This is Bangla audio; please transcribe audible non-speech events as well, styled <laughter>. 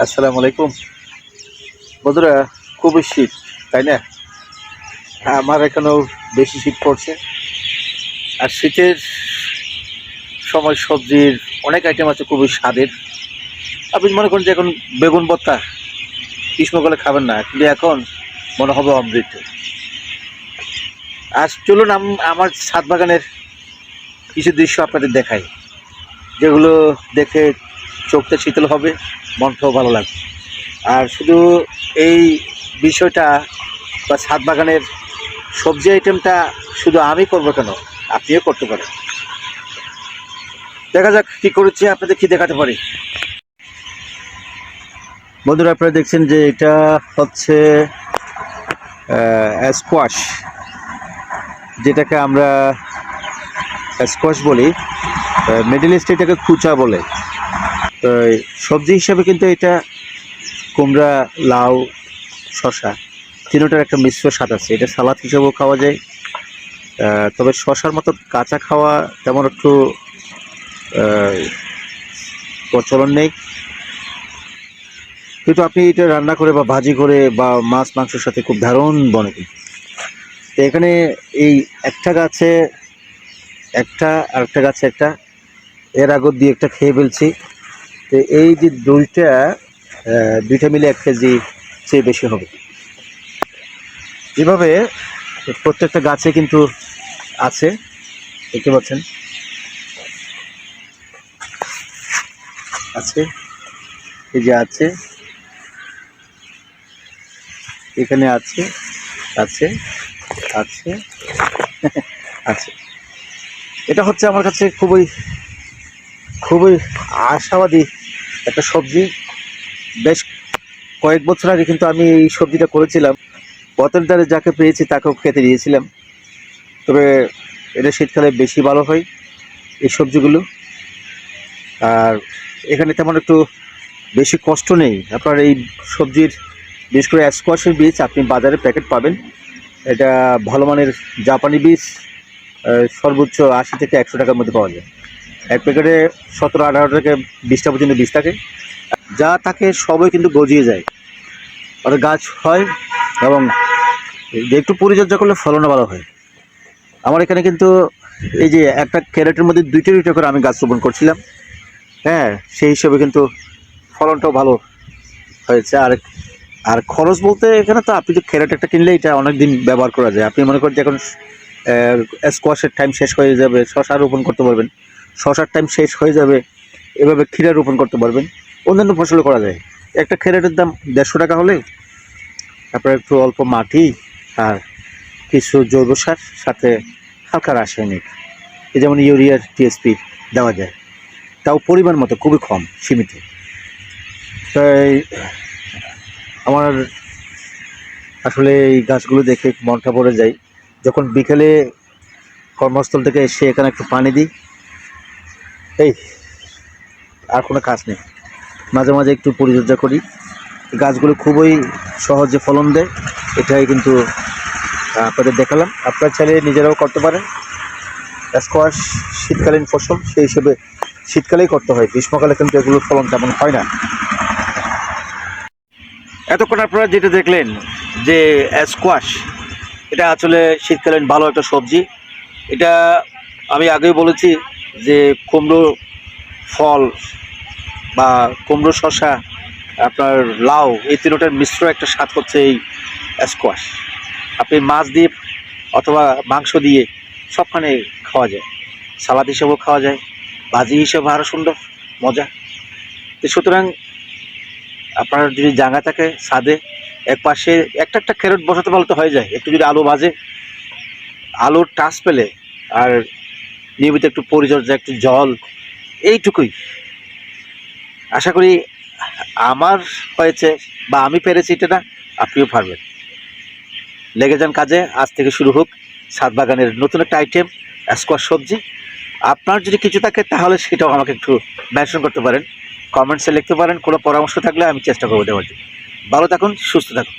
আসসালামু আলাইকুম। বন্ধুরা, খুবই শীত, তাই না? আমার এখানেও বেশি শীত পড়ছে। আর শীতের সময় সবজির অনেক আইটেম আছে খুবই স্বাদের। আপনি মনে করেন যে এখন বেগুন ভর্তা গ্রীষ্মকালে খাবেন না, কিন্তু এখন মনে হবে অমৃত। আর চলুন আম- আমার ছাদ বাগানের কিছু দৃশ্য আপনাদের দেখাই, যেগুলো দেখে চোখটা শীতল হবে, মনটাও ভালো লাগবে। আর শুধু এই বিষয়টা বা ছাদ বাগানের সবজি আইটেমটা শুধু আমি করব কেন? আপনিও করতে পারেন। দেখা যাক কি করেছি, আপনাদের কি দেখাতে পারি। বন্ধুরা, আপনারা দেখছেন যে এটা হচ্ছে স্কোয়াশ যেটাকে আমরা স্কোয়াশ বলি মিডল ইস্টে এটাকে খুচা বলে। তো সবজি হিসাবে কিন্তু এটা কুমড়া, লাউ শশা তিনোটার একটা মিশ্র স্বাদ আছে। এটা সালাদ হিসেবেও খাওয়া যায়। তবে শশার মতো কাঁচা খাওয়া তেমন একটু প্রচলন নেই। কিন্তু আপনি এটা রান্না করে বা ভাজি করে বা মাছ, মাংসের সাথে খুব দারুণ বনে তো এখানে এই একটা গাছে একটা আর একটা গাছে একটা। এর আগর দিয়ে একটা খেয়ে ফেলছি। তো এই যে দুইটা দুইটা মিলে এক কেজি চেয়ে বেশি হবে। এভাবে প্রত্যেকটা গাছে কিন্তু আছে, দেখতে পাচ্ছেন। আছে, এই যে আছে, এখানে আছে আছে আছে <laughs> আছে। এটা হচ্ছে আমার কাছে খুবই খুবই আশাবাদী একটা সবজি। বেশ কয়েক বছর আগে কিন্তু আমি এই সবজিটা করেছিলাম। পথের দ্বারে যাকে পেয়েছি তাকেও খেতে দিয়েছিলাম। তবে এটা শীতকালে বেশি ভালো হয় এই সবজিগুলো। আর এখানে তেমন একটু বেশি কষ্ট নেই। আপনার এই সবজির, বিশেষ করে স্কোয়াশের বীজ আপনি বাজারে প্যাকেট পাবেন। এটা ভালো মানের জাপানি বীজ সর্বোচ্চ আশি থেকে একশো টাকার মধ্যে পাওয়া যায়। এক প্যাকেটে সতেরো, আঠারো থেকে বিশটা পর্যন্ত বীজ থাকে। যা থাকে সবই কিন্তু গজিয়ে যায়। অর্থাৎ গাছ হয় এবং একটু পরিচর্যা করলে ফলনও ভালো হয়। আমার এখানে কিন্তু এই যে একটা ক্যারেটের মধ্যে দুইটা দুইটা করে আমি গাছ রোপণ করছিলাম। হ্যাঁ সেই হিসেবে কিন্তু ফলনটাও ভালো হয়েছে। আর আর খরচ বলতে এখানে তো আপনি তো ক্যারেট একটা কিনলে এটা অনেক দিন ব্যবহার করা যায়। আপনি মনে করেন যে এখন স্কোয়াশের টাইম শেষ হয়ে যাবে শশা রোপণ করতে পারবেন। শশার টাইম শেষ হয়ে যাবে, এভাবে ক্ষীরা রোপণ করতে পারবেন। অন্যান্য ফসলও করা যায়। একটা ক্যারেটের দাম দেড়শো টাকা হলে, তারপরে একটু অল্প মাটি আর কিছু জৈব সার সাথে হালকা রাসায়নিক যেমন ইউরিয়ার টিএসপি দেওয়া যায়। তাও পরিমাণ মতো, খুবই কম, সীমিত। তাই আমার আসলে এই গাছগুলো দেখে মনটা পড়ে যায়। যখন বিকেলে কর্মস্থল থেকে এসে এখানে একটু পানি দিই এই, আর কোনো কাজ নেই। মাঝে মাঝে একটু পরিচর্যা করি। গাছগুলো খুবই সহজে ফলন দেয়। এটাই কিন্তু আপনাদের দেখালাম। আপনার চাইলে নিজেরাও করতে পারেন। স্কোয়াশ শীতকালীন ফসল, সেই হিসেবে শীতকালেই করতে হয়। গ্রীষ্মকালে কিন্তু এগুলোর ফলন তেমন হয় না। এতক্ষণ আপনারা যেটা দেখলেন, যে স্কোয়াশ এটা আসলে শীতকালীন ভালো একটা সবজি। এটা আমি আগেই বলেছি যে কুমড়ো ফল বা কুমড়ো শশা আপনার লাউ, এই তিনোটার মিশ্র একটা স্বাদ করছে এই স্কোয়াশ আপনি মাছ দিয়ে অথবা মাংস দিয়ে সবখানে খাওয়া যায়। সালাদ হিসেবেও খাওয়া যায়। ভাজি হিসেবে আরও সুন্দর, মজা। তো সুতরাং আপনার যদি জায়গা থাকে ছাদে এক পাশে একটা একটা ক্যারট বসাতে পারলে তো হয়ে যায়। একটু যদি আলু ভাজে, আলুর টাচ পেলে আর নিয়মিত একটু পরিচর্যা, একটু জল, এইটুকুই। আশা করি আমার হয়েছে বা আমি পেরেছি এটা না, আপনিও পারবেন। লেগে যান কাজে, আজ থেকে শুরু হোক ছাদ বাগানের নতুন একটা আইটেম স্কোয়াশ সবজি। আপনার যদি কিছু থাকে তাহলে সেটাও আমাকে একটু মেনশন করতে পারেন। কমেন্টসে লিখতে পারেন, কোনো পরামর্শ থাকলে আমি চেষ্টা করব দেওয়ার জন্য। ভালো থাকুন, সুস্থ থাকুন।